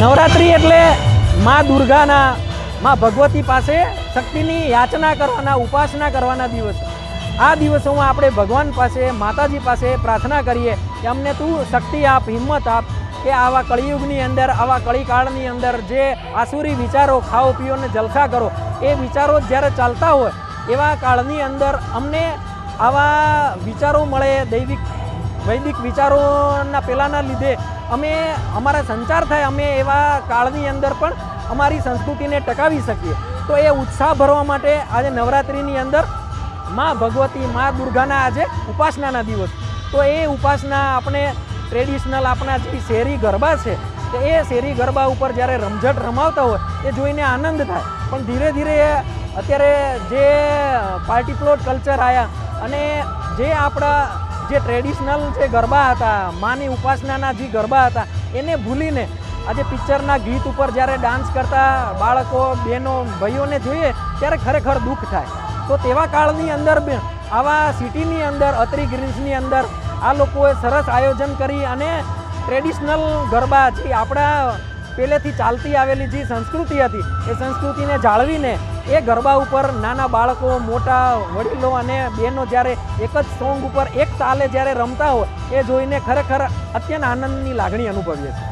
નવરાત્રિ એટલે મા દુર્ગાના, મા ભગવતી પાસે શક્તિની યાચના કરવાના, ઉપાસના કરવાના દિવસ. આ દિવસોમાં આપણે ભગવાન પાસે, માતાજી પાસે પ્રાર્થના કરીએ કે અમને તું શક્તિ આપ, હિંમત આપ કે આવા કળિયુગની અંદર, આવા કળીકાળની અંદર જે આસુરી વિચારો ખાઓ પીઓ ને જલસા કરો, એ વિચારો જ્યારે ચાલતા હોય, એવા કાળની અંદર અમને આવા વિચારો મળે, દૈવિક, વૈદિક વિચારોના પહેલાંના લીધે અમે અમારા સંચાર થાય, અમે એવા કાળની અંદર પણ અમારી સંસ્કૃતિને ટકાવી શકીએ. તો એ ઉત્સાહ ભરવા માટે આજે નવરાત્રિની અંદર મા ભગવતી, મા દુર્ગાના આજે ઉપાસનાના દિવસ. તો એ ઉપાસના આપણે ટ્રેડિશનલ આપણા જે શેરી ગરબા છે, તો એ શેરી ગરબા ઉપર જ્યારે રમઝટ રમાવતા હોય, એ જોઈને આનંદ થાય. પણ ધીરે ધીરે અત્યારે જે પાર્ટી પ્લોટ કલ્ચર આવ્યા અને જે આપણા જે ટ્રેડિશનલ જે ગરબા હતા, માની ઉપાસનાના જે ગરબા હતા, એને ભૂલીને આજે પિક્ચરના ગીત ઉપર જ્યારે ડાન્સ કરતા બાળકો, બહેનો, ભાઈઓને જોઈએ, ત્યારે ખરેખર દુઃખ થાય. તો તેવા કાળની અંદર આવા સિટીની અંદર, અત્રી ગ્રીન્સની અંદર આ લોકોએ સરસ આયોજન કરી અને ટ્રેડિશનલ ગરબા જે આપણા પહેલેથી ચાલતી આવેલી જે સંસ્કૃતિ હતી, એ સંસ્કૃતિને જાળવીને એ ગરબા ઉપર નાના બાળકો, મોટા વડીલો અને બહેનો જ્યારે એક જ સોંગ ઉપર એક તાલે જ્યારે રમતા હોય, એ જોઈને ખરેખર અત્યંત આનંદની લાગણી અનુભવીએ છીએ.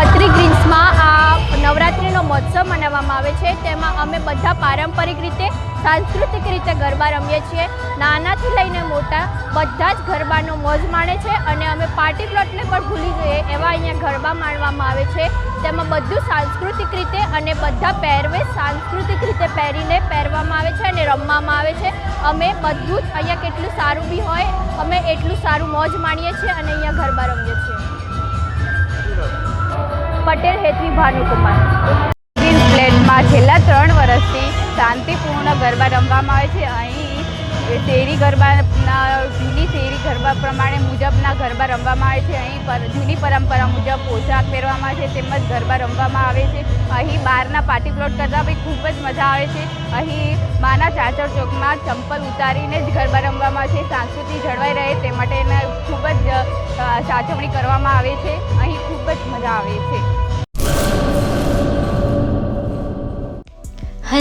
અત્રી ગ્રીન્સમાં આ નવરાત્રિનો મહોત્સવ મનાવવામાં આવે છે. તેમાં અમે બધા પારંપરિક રીતે, સાંસ્કૃતિક રીતે ગરબા રમીએ છીએ. નાનાથી લઈને મોટા બધા જ ગરબાનો મોજ માણે છે અને અમે પાર્ટી પ્લોટને પણ ભૂલી જઈએ એવા અહીંયા ગરબા માણવામાં આવે છે. તેમાં બધું સાંસ્કૃતિક રીતે અને બધા પહેરવેશ સાંસ્કૃતિક રીતે પહેરીને પહેરવામાં આવે છે અને રમવામાં આવે છે. અમે બધું જ અહીંયા કેટલું સારું બી હોય, અમે એટલું સારું મોજ માણીએ છીએ અને અહીંયા ગરબા રમીએ છીએ. પટેલ હેતવી ભાનુકુમાર. પ્લેટમાં છેલ્લા ત્રણ વર્ષથી શાંતિપૂર્ણ ગરબા રમવામાં આવે છે. અહીં શેરી ગરબાના, જૂની શેરી ગરબા પ્રમાણે મુજબના ગરબા રમવામાં આવે છે. અહીં પર, જૂની પરંપરા મુજબ પોશાક પહેરવામાં આવે છે, તેમજ ગરબા રમવામાં આવે છે. અહીં બહારના પાર્ટી પ્લોટ કરતાં બી ખૂબ જ મજા આવે છે. અહીં માના ચાચર ચોકમાં ચંપલ ઉતારીને જ ગરબા રમવામાં આવે છે. સંસ્કૃતિ જળવાઈ રહે તે માટે ખૂબ જ સાચવણી કરવામાં આવે છે. અહીં ખૂબ જ મજા આવે છે.